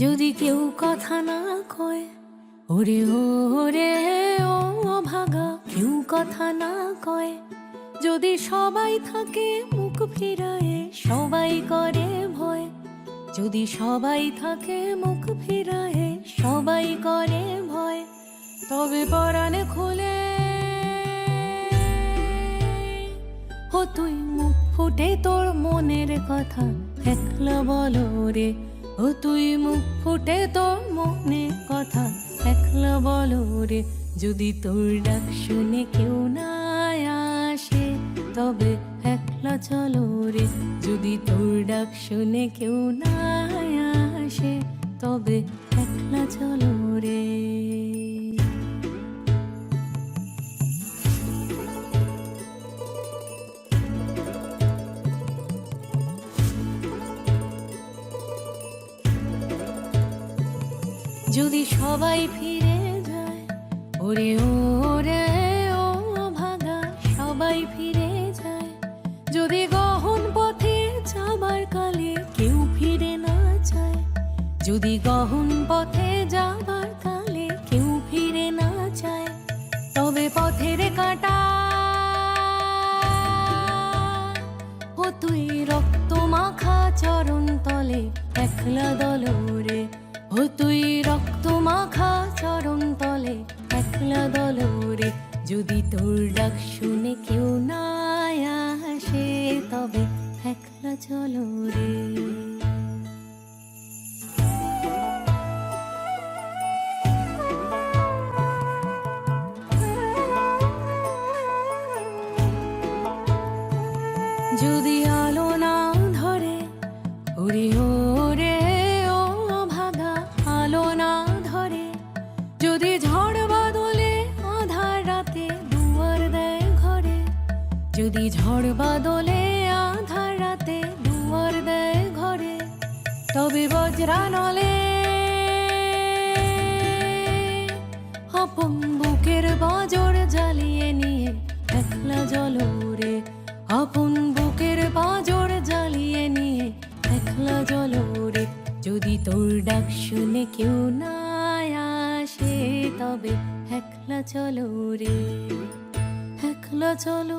যদি কেউ কথা না কয়, ওরে ওরে, ও ভাগা, কেউ কথা না কয়। যদি সবাই থাকে মুখ ফিরায়ে, সবাই করে ভয়। যদি সবাই থাকে মুখ ফিরায়ে, সবাই করে ভয়। তবে পরাণে খুলে, ও তুই মুখ ফুটে তোর মনের কথা। একলা বলো রে ও তুই মুখ ফুটে তোর মনে কথা একলা বলো রে। যদি তোর ডাক শুনে কেউ না আসে, তবে একলা চলো রে। যদি তোর ডাক শুনে কেউ না আসে, তবে একলা চলো রে। যদি সবাই ফিরে যায়, ওরে ওরে, ও ভাগা, সবাই ফিরে যায়। যদি গহন পথে যাবার কালে কেউ ফিরে না যায়, যদি গহন পথে যাবার কালে কেউ ফিরে না যায়, তবে পথের কাটা ও তুই রক্ত মাখা চরণ তলে একলা দলরে ও তুই রক্ত মাখা চরণ তলে, একলা দলরে যদি তোর ডাক শুনে কেউ না আসে, তবে একলা চলো রে। যদি যদি ঝড় বাদলে আধার রাতে দুয়ার দেয় ঘরে, তবে বজ্রা নলে আপন বুকের বাজর জ্বালিয়ে নিয়ে একলা জলরে। আপন বুকের বাজর জ্বালিয়ে নিয়ে একলা জলরে। যদি তোর ডাক শুনে কেউ না আসে, তবে একলা চলো রে। একলা চলো